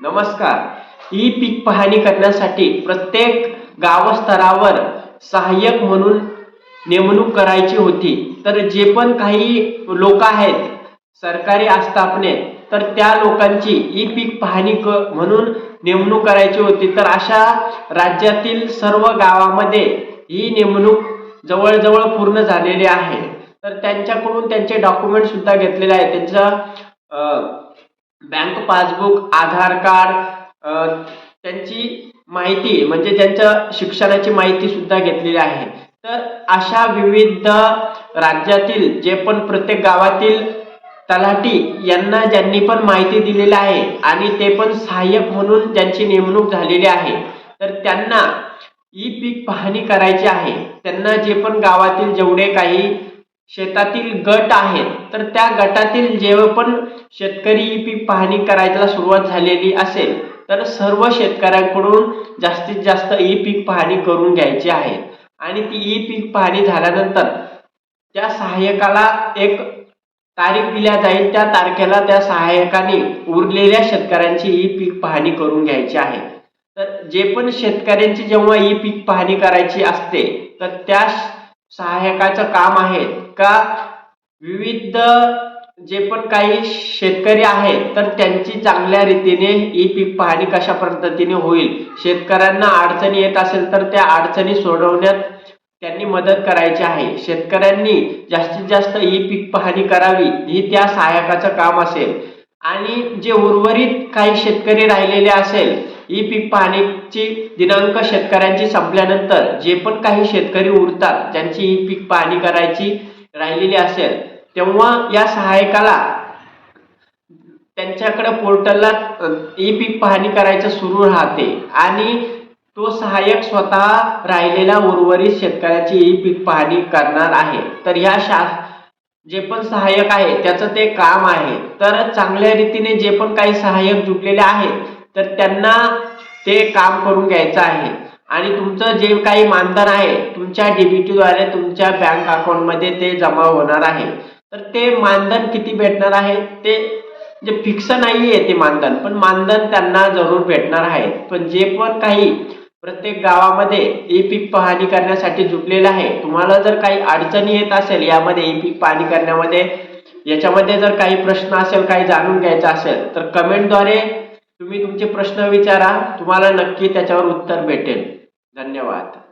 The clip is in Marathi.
नमस्कार. ई पीक पाहणी करण्यासाठी प्रत्येक गावस्तरावर सहाय्यक म्हणून नेमणूक करायची होती. तर जे पण काही लोक आहेत सरकारी आस्थापने तर त्या लोकांची ई पीक पाहणी क म्हणून नेमणूक करायची होती. तर अशा राज्यातील सर्व गावामध्ये ही नेमणूक जवळजवळ पूर्ण झालेली आहे. तर त्यांच्याकडून त्यांचे डॉक्युमेंट सुद्धा घेतलेले आहे त्यांचं बँक पासबुक आधार कार्ड त्यांची माहिती म्हणजे त्यांच्या शिक्षणाची माहिती सुद्धा घेतलेली आहे. तर अशा विविध राज्यातील जे पण प्रत्येक गावातील तलाठी यांना ज्यांनी पण माहिती दिलेली आहे आणि ते पण सहाय्यक म्हणून त्यांची नेमणूक झालेली आहे तर त्यांना ई पीक पाहणी करायची आहे. त्यांना जे पण गावातील जेवढे काही शेतातील गट आहेत तर त्या गटातील जेव्हा पण शेतकरी ई पीक पाहणी करायला सुरुवात झालेली असेल तर सर्व शेतकऱ्यांकडून जास्तीत जास्त ई पीक पाहणी करून घ्यायची आहे. आणि ती ई पीक पाहणी झाल्यानंतर त्या सहाय्यकाला एक तारीख दिल्या जाईल त्या तारखेला त्या सहाय्यकाने उरलेल्या शेतकऱ्यांची ई पीक पाहणी करून घ्यायची आहे. तर जे पण शेतकऱ्यांची जेव्हा ई पीक पाहणी करायची असते तर त्या सहाय्यकाचं काम आहे. का विविध जे पण काही शेतकरी आहेत तर त्यांची चांगल्या रीतीने ई पीक पाहणी कशा पद्धतीने होईल? शेतकऱ्यांना अडचणी येत असेल तर त्या अडचणी सोडवण्यात त्यांनी मदत करायची आहे. शेतकऱ्यांनी जास्तीत जास्त ई पीक पाहणी करावी ही त्या सहाय्यकाचं काम असेल. आणि जे उर्वरित काही शेतकरी राहिलेले असेल ई पीक पाहणीची दिनांक शेतकऱ्यांची संपल्यानंतर जे पण काही शेतकरी उरतात ज्यांची ई पीक पाहणी करायची राहिलेली असेल तेव्हा या सहाय्यकाला त्यांच्याकडे पोर्टलला ई पीक पाहणी करायचं सुरू राहते आणि तो सहाय्यक स्वतः राहिलेल्या उर्वरित शेतकऱ्याची ई पीक पाहणी करणार आहे. तर ह्या शा जे पण सहाय्यक आहे त्याचं ते काम आहे. तर चांगल्या रीतीने जे पण काही सहाय्यक जुटलेले आहेत तर त्यांना ते काम करून घ्यायचं आहे. आणि तुमचं जे काही मानधन आहे तुमच्या डीबीटीद्वारे तुमच्या बँक अकाउंटमध्ये ते जमा होणार आहे. तर ते मानधन किती भेटणार आहे? ते जे फिक्स नाही आहे ते मानधन पण मानधन त्यांना जरूर भेटणार आहे. पण जे पण काही प्रत्येक गावामध्ये ई पीक पाहणी करण्यासाठी जुटलेलं आहे तुम्हाला जर काही अडचणी येत असेल यामध्ये ई पीक पाहणी करण्यामध्ये याच्यामध्ये जर काही प्रश्न असेल काही जाणून घ्यायचं असेल तर कमेंटद्वारे तुम्ही तुमचे प्रश्न विचारा तुम्हाला नक्की त्याच्यावर उत्तर भेटेल. धन्यवाद.